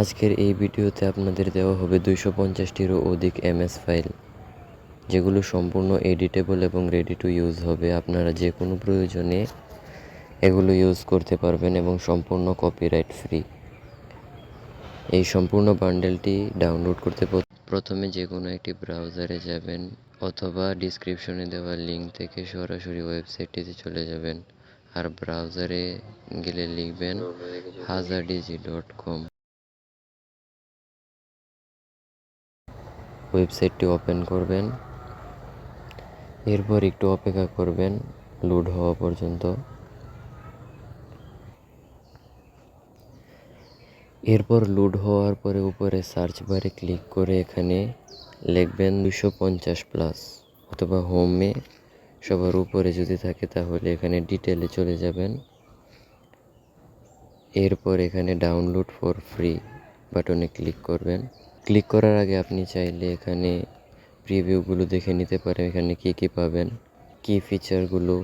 আজকের এই ভিডিওতে আপনাদের দেওয়া হবে দুইশো পঞ্চাশটিরও অধিক এমএস ফাইল, যেগুলো সম্পূর্ণ এডিটেবল এবং রেডি টু ইউজ হবে। আপনারা যে কোনো প্রয়োজনে এগুলো ইউজ করতে পারবেন এবং সম্পূর্ণ কপিরাইট ফ্রি এই সম্পূর্ণ বান্ডেলটি ডাউনলোড করতে প্রথমে যে কোনো একটি ব্রাউজারে যাবেন অথবা ডিসক্রিপশনে দেওয়া লিঙ্ক থেকে সরাসরি ওয়েবসাইটটিতে চলে যাবেন। আর ব্রাউজারে গেলে লিখবেন হাজারডিজি ডট কম ওয়েবসাইটটি ওপেন করবেন। এরপর একটু অপেক্ষা করবেন লোড হওয়া পর্যন্ত। এরপর লোড হওয়ার পরে উপরে সার্চ বারে ক্লিক করে এখানে লিখবেন দুশো পঞ্চাশ প্লাস অথবা হোমে সবার উপরে যদি থাকে তাহলে এখানে ডিটেলে চলে যাবেন। এরপর এখানে ডাউনলোড ফর ফ্রি বাটনে ক্লিক করবেন। ক্লিক করার আগে আপনি চাইলে এখানে প্রিভিউগুলো দেখে নিতে পারেন, এখানে কী কী পাবেন, কী ফিচারগুলো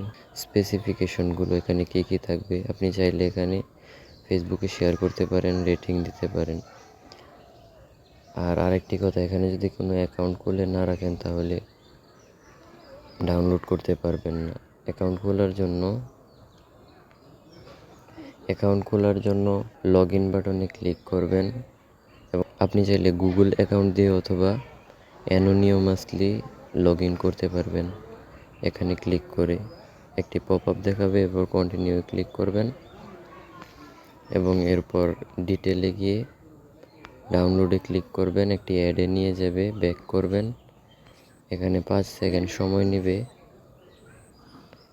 স্পেসিফিকেশনগুলো এখানে কী কী থাকবে। আপনি চাইলে এখানে ফেসবুকে শেয়ার করতে পারেন রেটিং দিতে পারেন। আর আরেকটি কথা, এখানে যদি কোনো অ্যাকাউন্ট খুলে না রাখেন, তাহলে ডাউনলোড করতে পারবেন না। অ্যাকাউন্ট খোলার জন্য অ্যাকাউন্ট খোলার জন্য লগ ইন বাটনে ক্লিক করবেন। আপনি চাইলে গুগল অ্যাকাউন্ট দিয়ে অথবা অ্যানোনিয়ামাসলি লগ ইন করতে পারবেন। এখানে ক্লিক করে একটি পপ আপ দেখাবে, এরপর কন্টিনিউ ক্লিক করবেন এবং এরপর ডিটেলে গিয়ে ডাউনলোডে ক্লিক করবেন, একটি অ্যাডে নিয়ে যাবে ব্যাক করবেন। এখানে পাঁচ সেকেন্ড সময় নেবে।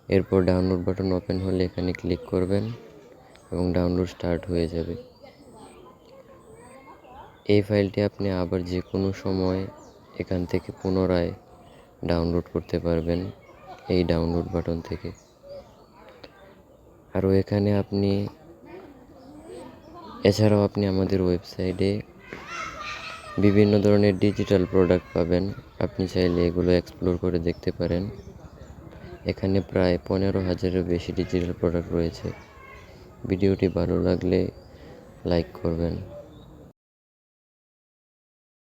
এরপর ডাউনলোড বাটন ওপেন হলে এখানে ক্লিক করবেন এবং ডাউনলোড স্টার্ট হয়ে যাবে। এই ফাইলটি আপনি আবার যে কোনো সময় এখান থেকে পুনরায় ডাউনলোড করতে পারবেন এই ডাউনলোড বাটন থেকে। আরও এখানে আপনি, এছাড়াও আপনি আমাদের ওয়েবসাইটে বিভিন্ন ধরনের ডিজিটাল প্রোডাক্ট পাবেন। আপনি চাইলে এগুলো এক্সপ্লোর করে দেখতে পারেন। এখানে প্রায় পনেরো হাজারেরও বেশি ডিজিটাল প্রোডাক্ট রয়েছে। ভিডিওটি ভালো লাগলে লাইক করবেন।